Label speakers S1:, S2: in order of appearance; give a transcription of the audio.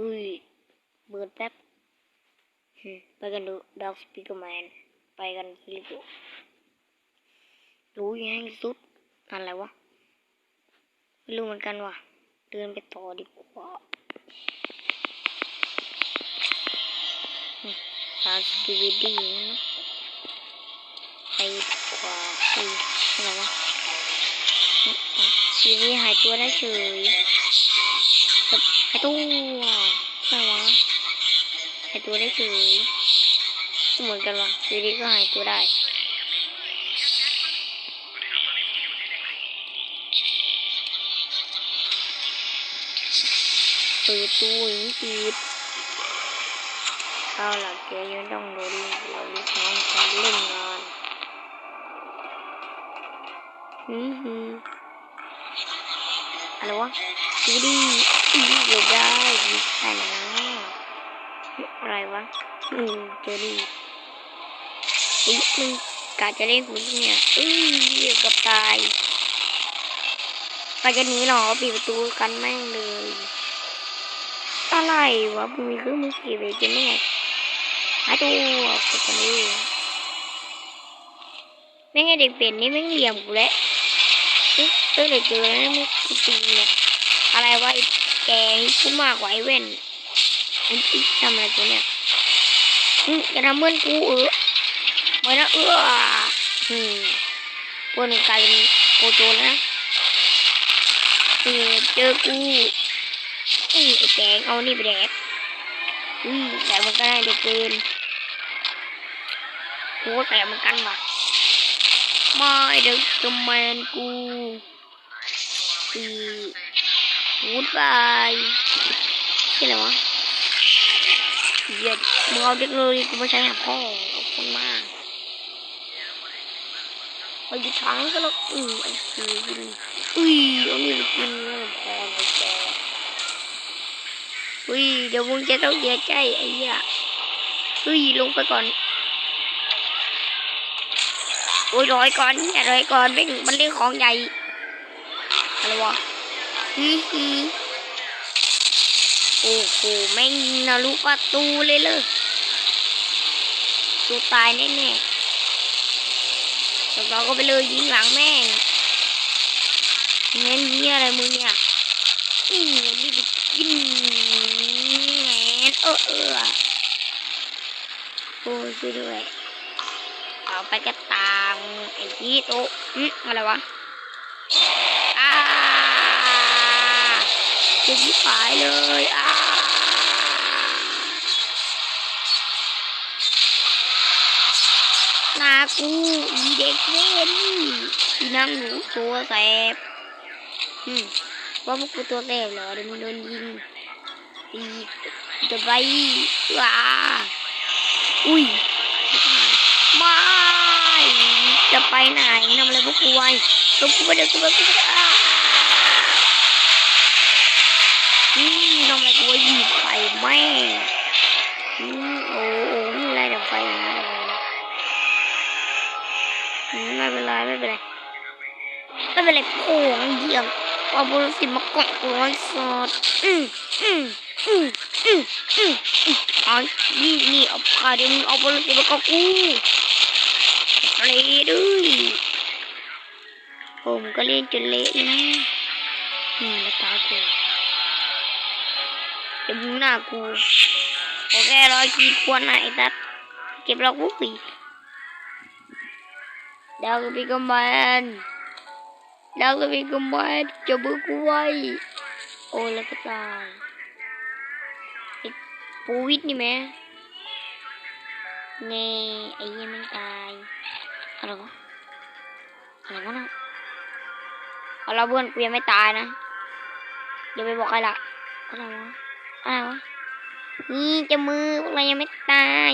S1: อุ้ยเบิดแป๊บไปกันดูดอกสปีกแมน ไปกันลิโกรู้ยังสุดอะไรวะ ไม่รู้เหมือนกันว่ะ เดินไปต่อดีกว่าหาสกิวิดี้นะไปดีกว่าอุ้ยอะไรวะทีวีหายตัวได้เฉย หายตัวอะไรวะหายตัวได้เฉยก็เหมือนกันว่ะทีวีก็หายตัวได้เปิดตู้หญิงปิดเอาล่ะแกยังต้องโดนเราลูกน้องฉันเล่นงานฮึฮึอะไรวะดูดิ อีเดี๋ยได้ดีแต่นะอะไรวะอืมเจอดิอีมึงกะจะเล่นกูเนี่ยเอ้ยเกับตายไปกันหนี้หรอปิดประตูกันแม่งเลยอะไรวะมึงมีเครื่องมือกี่เวกันแน่หาตัวไปกันเลยแม่งไอเด็กเป็ดนี่แม่งเหลี่ยมกูแล้วเออเดี๋ยวเจอแล้วมึงกูตีเนี่ยอะไรวะ แกนี่พูดมากกว่าไอ้เว้นไอ้ที่ทำอะไรกูเนี่ยอืมจะทำเหมือนกูเออไม่นะเอออืมพวกนึงกลายเป็นโกโต้นะเออเจอกูอือไอ้แกงเอานี่ไปแดกอืมแต่มันก็ได้เด็กเกินโหแต่มันกันว่ะไม่เด็กกแมนกูอือ วูดบายชื่ออะไรวะเหี้ย็ดมึงเอาเทคโนโลยีกูมาใช้หาพ่อขอบคุณมากไปหยุดทางก็แล้วอือไอ้คือกินอุ้ยเอานี่ไปกินแล้วพอไอ้แกอุ้ยเดี๋ยวมึงจะต้องเสียใจไอ้เหี้ยอุ้ยลงไปก่อนโอ้ยรอยก่อนเนี่ยรอยก่อนเร่งมันเรื่องของใหญ่อะไรวะ ฮึฮึโอ้โหแม่งนารุประตูเลยเลยตัวตายแน่แน่ๆเราก็ไปเลยยิงหลังแม่งงั้นเหี้ยอะไรมึงเนี่ยอืมนี่ไปกินแหนเออเออโอ้ยช่วยด้วยเอาไปกระตังไอ้ที่โตอืมอะไรวะอ้า จะยิบหายเลยอ้านากูอีเด็กเว้นอีนางหนูตัวแสบอืมว่าพวกกูตัวแสบเหรอเดี๋ยวมึงโดนยิงอีจะไปว้าอุ้ยไม่จะไปไหนทำอะไรพวกกูไว้พวกกูไปเดี๋ยวกูไปกูไปอ่าอืมทำอะไรกูไว้หยิบ ไฟแม่อืมโอ้โอ้ไม่เป็นไรเดี๋ยวไฟนะไม่เป็นไรไม่เป็นไรไม่เป็นไรโผงเยี่ยมเอาบุรุษมาเกาะกูไว้สดอืมอืมอืมอืมอืมอืมอ๋อนี่นี่เอาพาเดี๋ยวมึงเอาบอลลูนไปกับกูเลยด้วยผมก็เล่นจนเละนะนี่มาตาเกูเดี๋ยวมึงหน้ากูโอเครอยกีควรไหนตัดเก็บเราปุ๊บปีดาวกับพี่กมันดาวกับพี่กมันจะบึกกูไว้โอ้แล้วก็ตายปูวิทนี่ไหมเงไอ้ยังไม่ตายอะไรวะอะไรวะนะเอาเราเพื่อนกูยังไม่ตายนะอย่าไปบอกใครละอะไรวะ อะไรวะนี่จะมือพวกเรายังไม่ตาย